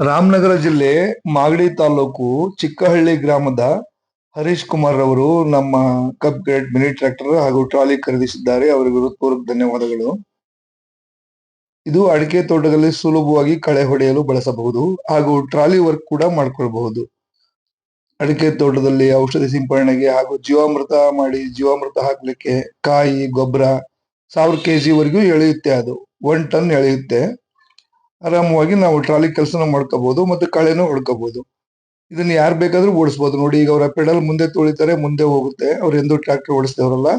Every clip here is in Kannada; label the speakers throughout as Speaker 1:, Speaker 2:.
Speaker 1: ರಾಮನಗರ ಜಿಲ್ಲೆ ಮಾಗಡಿ ತಾಲೂಕು ಚಿಕ್ಕಹಳ್ಳಿ ಗ್ರಾಮದ ಹರೀಶ್ ಕುಮಾರ್ ಅವರು ನಮ್ಮ ಕಪ್ ಗ್ರೇಡ್ ಮಿನಿ ಟ್ರ್ಯಾಕ್ಟರ್ ಹಾಗೂ ಟ್ರಾಲಿ ಖರೀದಿಸಿದ್ದಾರೆ. ಅವರಿಗೆ ಹೃತ್ಪೂರ್ವಕ ಧನ್ಯವಾದಗಳು. ಇದು ಅಡಿಕೆ ತೋಟದಲ್ಲಿ ಸುಲಭವಾಗಿ ಕಳೆ ಹೊಡೆಯಲು ಬಳಸಬಹುದು ಹಾಗೂ ಟ್ರಾಲಿ ವರ್ಕ್ ಕೂಡ ಮಾಡ್ಕೊಳ್ಬಹುದು. ಅಡಿಕೆ ತೋಟದಲ್ಲಿ ಔಷಧಿ ಸಿಂಪರಣೆಗೆ ಹಾಗೂ ಜೀವಾಮೃತ ಮಾಡಿ ಜೀವಾಮೃತ ಹಾಕ್ಲಿಕ್ಕೆ ಕಾಯಿ, ಗೊಬ್ಬರ ಸಾವಿರ ಕೆಜಿ ವರೆಗೂ ಎಳೆಯುತ್ತೆ ಅದು. ಒನ್ ಟನ್ ಎಳೆಯುತ್ತೆ. ಆರಾಮವಾಗಿ ನಾವು ಟ್ರಾಲಿ ಕೆಲಸನ ಮಾಡ್ಕೋಬಹುದು ಮತ್ತೆ ಕಳೆನೂ ಹೊಡ್ಕೋಬಹುದು ಇದನ್ನ ಯಾರು ಬೇಕಾದ್ರೂ ಓಡಿಸಬಹುದು ನೋಡಿ, ಈಗ ಅವರ ಪೆಡಲ್ ಮುಂದೆ ತುಳಿತಾರೆ, ಮುಂದೆ ಹೋಗುತ್ತೆ. ಅವ್ರು ಎಂದೂ ಟ್ರಾಕ್ಟರ್ ಓಡಿಸಿದವರಲ್ಲ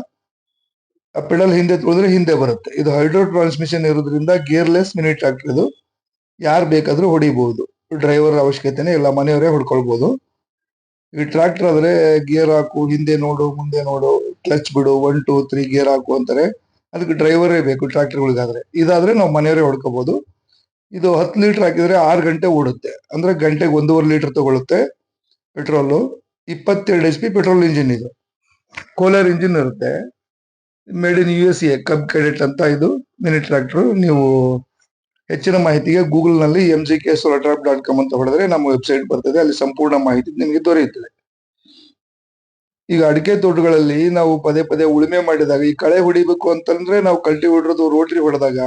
Speaker 1: ಆ ಪೆಡಲ್ ಹಿಂದೆ ತುಳಿದ್ರೆ ಹಿಂದೆ ಬರುತ್ತೆ. ಇದು ಹೈಡ್ರೋ ಟ್ರಾನ್ಸ್ಮಿಷನ್ ಇರೋದ್ರಿಂದ ಗೇರ್ಲೆಸ್ ಮಿನಿ ಟ್ರಾಕ್ಟರ್ ಇದು. ಯಾರು ಬೇಕಾದ್ರೂ ಹೊಡಿಬಹುದು ಡ್ರೈವರ್ ಅವಶ್ಯಕತೆನೇ ಇಲ್ಲ, ಮನೆಯವರೇ ಹೊಡ್ಕೊಳ್ಬಹುದು ಈ ಟ್ರಾಕ್ಟರ್ ಆದ್ರೆ ಗೇರ್ ಹಾಕು, ಹಿಂದೆ ನೋಡು, ಮುಂದೆ ನೋಡು, ಕ್ಲಚ್ ಬಿಡು, ಒನ್, ಟೂ, ತ್ರೀ ಗೇರ್ ಹಾಕು ಅಂತಾರೆ. ಅದಕ್ಕೆ ಡ್ರೈವರೇ ಬೇಕು ಟ್ರಾಕ್ಟರ್ಗಳಿಗಾದ್ರೆ ಇದಾದ್ರೆ ನಾವು ಮನೆಯವರೇ ಹೊಡ್ಕೋಬಹುದು ಇದು ಹತ್ತು ಲೀಟರ್ ಹಾಕಿದ್ರೆ ಆರು ಗಂಟೆ ಓಡುತ್ತೆ. ಅಂದ್ರೆ ಗಂಟೆಗೆ ಒಂದೂವರೆ ಲೀಟರ್ ತಗೊಳುತ್ತೆ ಪೆಟ್ರೋಲು. ಇಪ್ಪತ್ತೆರಡು ಎಚ್ ಪಿ ಪೆಟ್ರೋಲ್ ಇಂಜಿನ್ ಇದು. ಕೋಲಾರ್ ಇಂಜಿನ್ ಇರುತ್ತೆ. Made in U S A Cub Cadet ಅಂತ ಇದು. ಮಿನಿ ಟ್ರಾಕ್ಟರ್ ನೀವು ಹೆಚ್ಚಿನ ಮಾಹಿತಿಗೆ ಗೂಗಲ್ನಲ್ಲಿ ಎಂ ಜಿ ಕೆ ಸೋಲಾಟ್ರಾಪ್ ಡಾಟ್ ಕಾಮ್ ಅಂತ ಹೊಡೆದ್ರೆ ನಮ್ಮ ವೆಬ್ಸೈಟ್ ಬರ್ತದೆ. ಅಲ್ಲಿ ಸಂಪೂರ್ಣ ಮಾಹಿತಿ ನಿಮಗೆ ದೊರೆಯುತ್ತದೆ. ಈಗ ಅಡಿಕೆ ತೋಟಗಳಲ್ಲಿ ನಾವು ಪದೇ ಪದೇ ಉಳುಮೆ ಮಾಡಿದಾಗ ಈ ಕಳೆ ಹೊಡಿಬೇಕು ಅಂತಂದ್ರೆ ನಾವು ಕಲ್ಟಿ ಹೊಡೆದು ರೋಟ್ರಿ ಹೊಡೆದಾಗ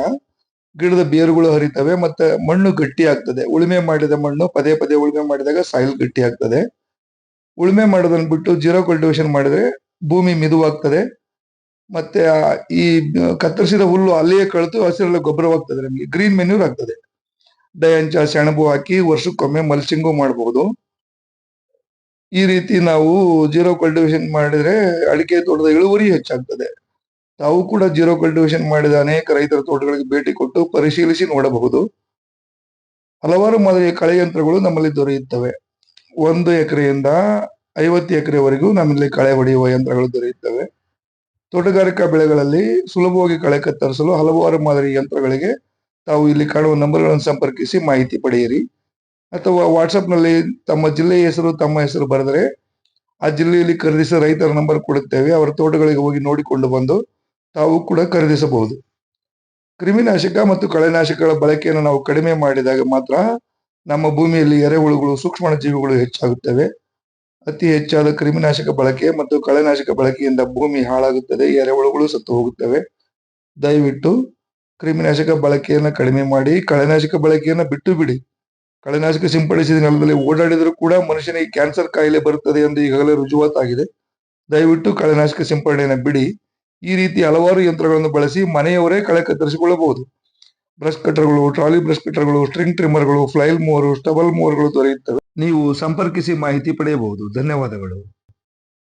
Speaker 1: ಗಿಡದ ಬೇರುಗಳು ಹರಿತವೆ, ಮತ್ತೆ ಮಣ್ಣು ಗಟ್ಟಿ ಆಗ್ತದೆ. ಉಳುಮೆ ಮಾಡಿದ ಮಣ್ಣು ಪದೇ ಪದೇ ಉಳುಮೆ ಮಾಡಿದಾಗ ಸಾಯಿಲ್ ಗಟ್ಟಿ ಆಗ್ತದೆ. ಉಳುಮೆ ಮಾಡೋದನ್ನ ಬಿಟ್ಟು ಜೀರೋ ಕಲ್ಟಿವೇಶನ್ ಮಾಡಿದ್ರೆ ಭೂಮಿ ಮಿದುವಾಗ್ತದೆ. ಮತ್ತೆ ಈ ಕತ್ತರಿಸಿದ ಹುಲ್ಲು ಅಲ್ಲಿಯೇ ಕಳೆದು ಹಸಿರೆಲ್ಲ ಗೊಬ್ಬರವಾಗ್ತದೆ ನಮಗೆ. ಗ್ರೀನ್ ಮೆನ್ಯೂರ್ ಆಗ್ತದೆ. ಡಯಂಚ, ಸೆಣಬು ಹಾಕಿ ವರ್ಷಕ್ಕೊಮ್ಮೆ ಮಲ್ಚಿಂಗು ಮಾಡಬಹುದು ಈ ರೀತಿ ನಾವು ಜೀರೋ ಕಲ್ಟಿವೇಶನ್ ಮಾಡಿದ್ರೆ ಅಡಿಕೆ ತೋಟದ ಇಳುವರಿ ಹೆಚ್ಚಾಗ್ತದೆ. ತಾವು ಕೂಡ ಜೀರೋ ಕಲ್ಟಿವೇಶನ್ ಮಾಡಿದ ಅನೇಕ ರೈತರ ತೋಟಗಳಿಗೆ ಭೇಟಿ ಕೊಟ್ಟು ಪರಿಶೀಲಿಸಿ ನೋಡಬಹುದು. ಹಲವಾರು ಮಾದರಿಯ ಕಳೆ ಯಂತ್ರಗಳು ನಮ್ಮಲ್ಲಿ ದೊರೆಯುತ್ತವೆ. ಒಂದು ಎಕರೆಯಿಂದ ಐವತ್ತು ಎಕರೆವರೆಗೂ ನಮ್ಮಲ್ಲಿ ಕಳೆ ಹೊಡೆಯುವ ಯಂತ್ರಗಳು ದೊರೆಯುತ್ತವೆ. ತೋಟಗಾರಿಕಾ ಬೆಳೆಗಳಲ್ಲಿ ಸುಲಭವಾಗಿ ಕಳೆ ಕತ್ತರಿಸಲು ಹಲವಾರು ಮಾದರಿ ಯಂತ್ರಗಳಿಗೆ ತಾವು ಇಲ್ಲಿ ಕಾಣುವ ನಂಬರ್ಗಳನ್ನು ಸಂಪರ್ಕಿಸಿ ಮಾಹಿತಿ ಪಡೆಯಿರಿ. ಅಥವಾ ವಾಟ್ಸಪ್ನಲ್ಲಿ ತಮ್ಮ ಜಿಲ್ಲೆಯ ಹೆಸರು, ತಮ್ಮ ಹೆಸರು ಬರೆದರೆ ಆ ಜಿಲ್ಲೆಯಲ್ಲಿ ಖರೀದಿಸಿದ ರೈತರ ನಂಬರ್ ಕೊಡುತ್ತೇವೆ. ಅವರ ತೋಟಗಳಿಗೆ ಹೋಗಿ ನೋಡಿಕೊಂಡು ಬಂದು ತಾವು ಕೂಡ ಖರೀದಿಸಬಹುದು. ಕ್ರಿಮಿನಾಶಕ ಮತ್ತು ಕಳೆನಾಶಕಗಳ ಬಳಕೆಯನ್ನು ನಾವು ಕಡಿಮೆ ಮಾಡಿದಾಗ ಮಾತ್ರ ನಮ್ಮ ಭೂಮಿಯಲ್ಲಿ ಎರೆಹುಳುಗಳು ಸೂಕ್ಷ್ಮ ಜೀವಿಗಳು ಹೆಚ್ಚಾಗುತ್ತವೆ. ಅತಿ ಹೆಚ್ಚಾದ ಕ್ರಿಮಿನಾಶಕ ಬಳಕೆ ಮತ್ತು ಕಳೆನಾಶಕ ಬಳಕೆಯಿಂದ ಭೂಮಿ ಹಾಳಾಗುತ್ತದೆ, ಎರೆಹುಳುಗಳು ಸತ್ತು ಹೋಗುತ್ತವೆ. ದಯವಿಟ್ಟು ಕ್ರಿಮಿನಾಶಕ ಬಳಕೆಯನ್ನು ಕಡಿಮೆ ಮಾಡಿ, ಕಳೆನಾಶಕ ಬಳಕೆಯನ್ನು ಬಿಟ್ಟು ಬಿಡಿ. ಕಳೆನಾಶಕ ಸಿಂಪಡಿಸಿದ ನೆಲದಲ್ಲಿ ಓಡಾಡಿದರೂ ಕೂಡ ಮನುಷ್ಯನಿಗೆ ಕ್ಯಾನ್ಸರ್ ಕಾಯಿಲೆ ಬರುತ್ತದೆ ಎಂದು ಈಗಾಗಲೇ ರುಜುವಾತಾಗಿದೆ. ದಯವಿಟ್ಟು ಕಳೆನಾಶಕ ಸಿಂಪಡಣೆಯನ್ನು ಬಿಡಿ. ಈ ರೀತಿ ಹಲವಾರು ಯಂತ್ರಗಳನ್ನು ಬಳಸಿ ಮನೆಯವರೇ ಕಳೆ ಕತ್ತರಿಸಿಕೊಳ್ಳಬಹುದು. ಬ್ರಷ್ ಕಟರ್ಗಳು ಟ್ರಾಲಿ ಬ್ರಷ್ ಕಟರ್ಗಳು ಸ್ಟ್ರಿಂಗ್ ಟ್ರಿಮ್ಮರ್ಗಳು, ಫ್ಲೈಲ್ ಮೋರು, ಸ್ಟಬಲ್ ಮೋರ್ಗಳು ದೊರೆಯುತ್ತವೆ. ನೀವು ಸಂಪರ್ಕಿಸಿ ಮಾಹಿತಿ ಪಡೆಯಬಹುದು. ಧನ್ಯವಾದಗಳು.